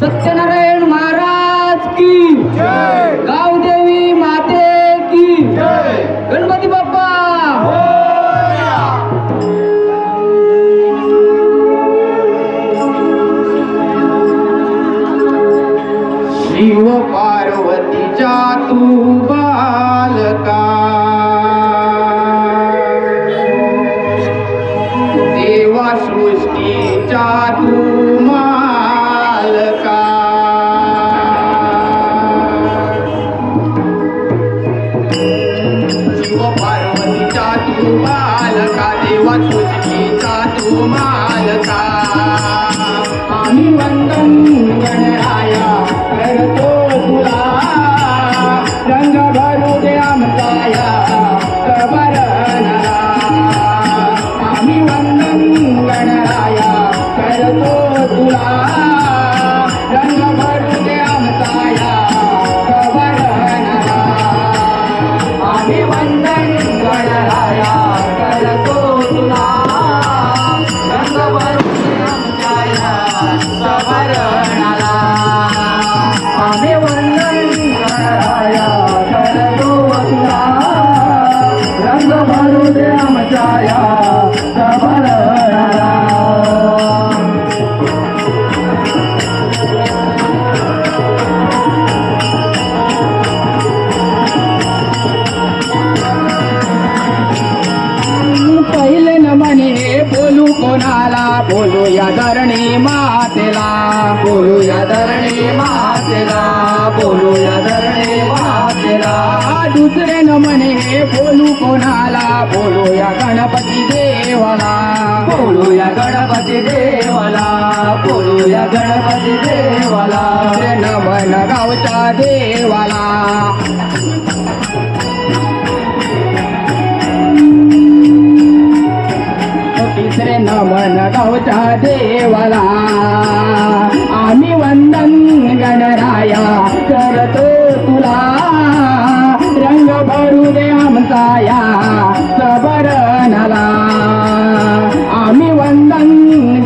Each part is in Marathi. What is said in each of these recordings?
सत्यनारायण महाराज की गावदेवी माते की गणपती बाप्पा. शिव पार्वतीच्या तू बालका. दे कोणाला बोलू या धरणी मातेला. बोलू या धरणी मातेला बोलू या धरणी मातेला. दुसरे न म्हणे बोलू कोणाला? बोलू या गणपती देवाला. बोलू या गणपती देवाला. बोलू या गणपती देवाला. न म्हण गावच्या देवाला. गावच्या देवाला आम्ही वंदन गणराया करतो तुला. रंग भरू दे आमचा सबरणाला आम्ही वंदन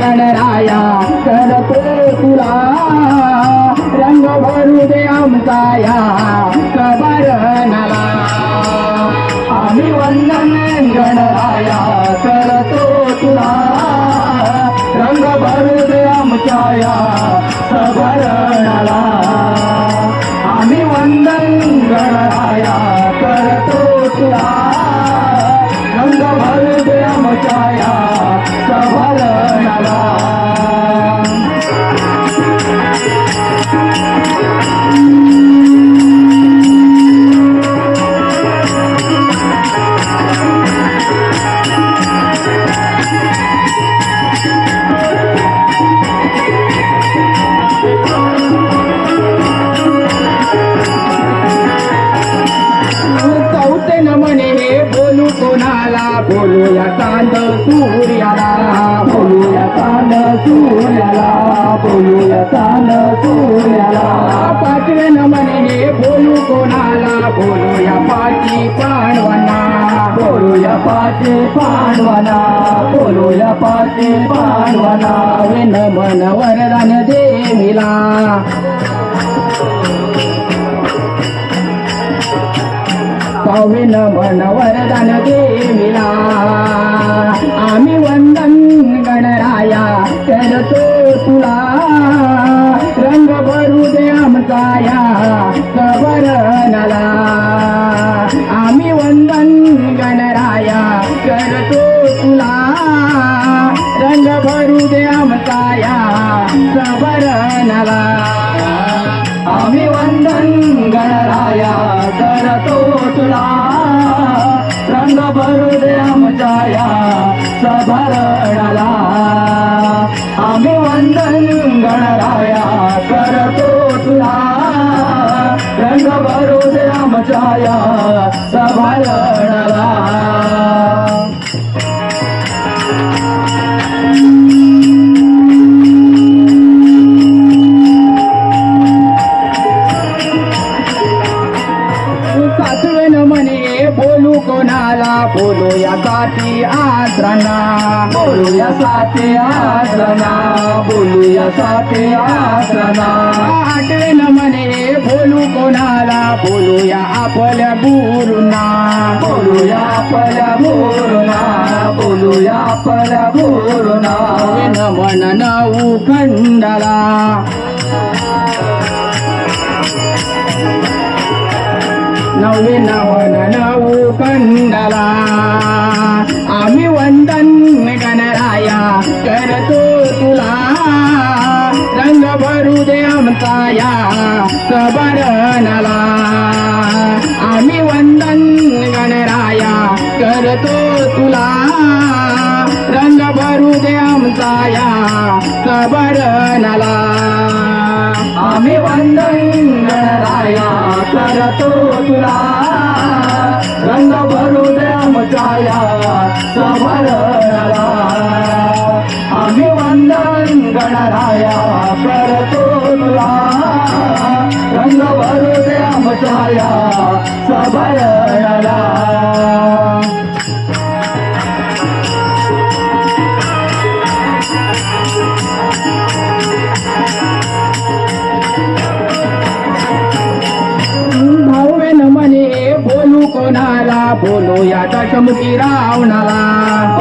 गणराया करतो तुला. रंग भरू दे आमचा गणराया बोलूया चांद सूर्याला. बोलूया चांद सूर्याला. बोलूया चांद सूर्याला. पाचव्यान न म्हणे हे बोलू कोणाला? बोलूया पाची पांडवांना. बोलूया पाचे पांडवाना. बोलूया पाचे पांडवाना. विन मन वरदान देवीला पाविन मन वरदान देविला. वंदन गणराया करतो तुला. रंग भरो दे आमच्या सभाया बोलूया साथी आसरांना बोलूया साथे आसना बोलूया साथे आसना आठवेन म्हणे बोलू कोणाला? बोलूया आपल्या गुरुना. बोलूया आपल्या गुरुना. बोलूया आपल्या गुरुना. नवीन मन नऊ खंडाला. नवी नवन नऊ कंडला. आम्ही वंदन गणराया करतो तुला. रंग भरू दे आमचा या आम्ही वंदन गणराया करतो तुला. रंग भरू दे आमचा या आम्ही वंदन गणराया करतो तुला. रंग भरू दे आमच्या आम्ही वंदन गणराया करतो तुला. रंग भरू दे आमच्या बोलूया दशमुखी रावणाला.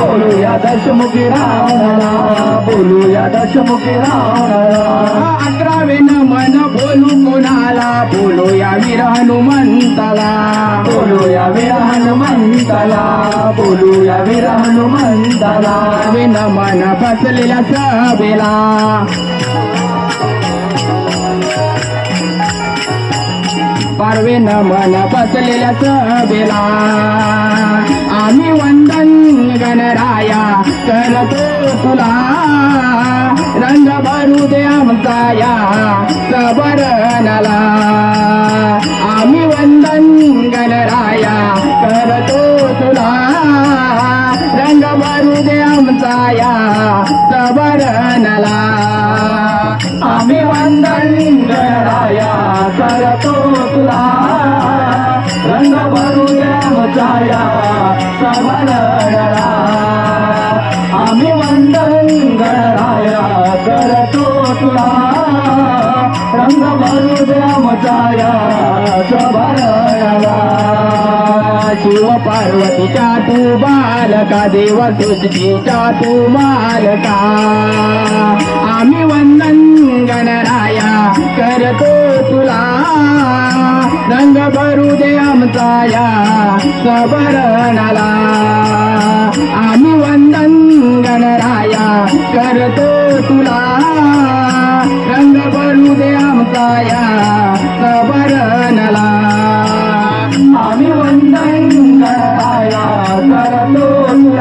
बोलूया दशमुखी रावणाला. बोलूया दशमुखी रावणाला. अकरावे मन बोलू कोणाला? बोलूया वीर हनुमंताला. बोलूया वीर हनुमंताला. बोलूया वीर हनुमंताला. अकरावे मन बसलेल्या सभेला. पारवे मन बसलेल्या सभेला. आम्ही वंदन गणराया करतो तुला. रंग भरू दे आमचा या सबरणाला तुला रंग भरूया मचाया सबरला आम्ही वंदन गणराया करतो तुला रंग भरू द्या मचाया सबरला शिव पार्वतीच्या तू बालका देव सृष्टीच्या तू मालका. आम्ही वंदन गणराया करतो तुला. रंग भरू दे आमचा या सबरणाला आम्ही वंदन गणराया करतो तुला. रंग भरू दे आमचा या सबरणाला आम्ही वंदन करतो रंग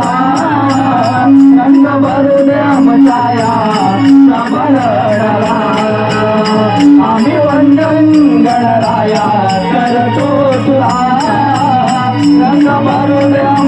आम्ही वंदन गणराया करतो तुला. रंग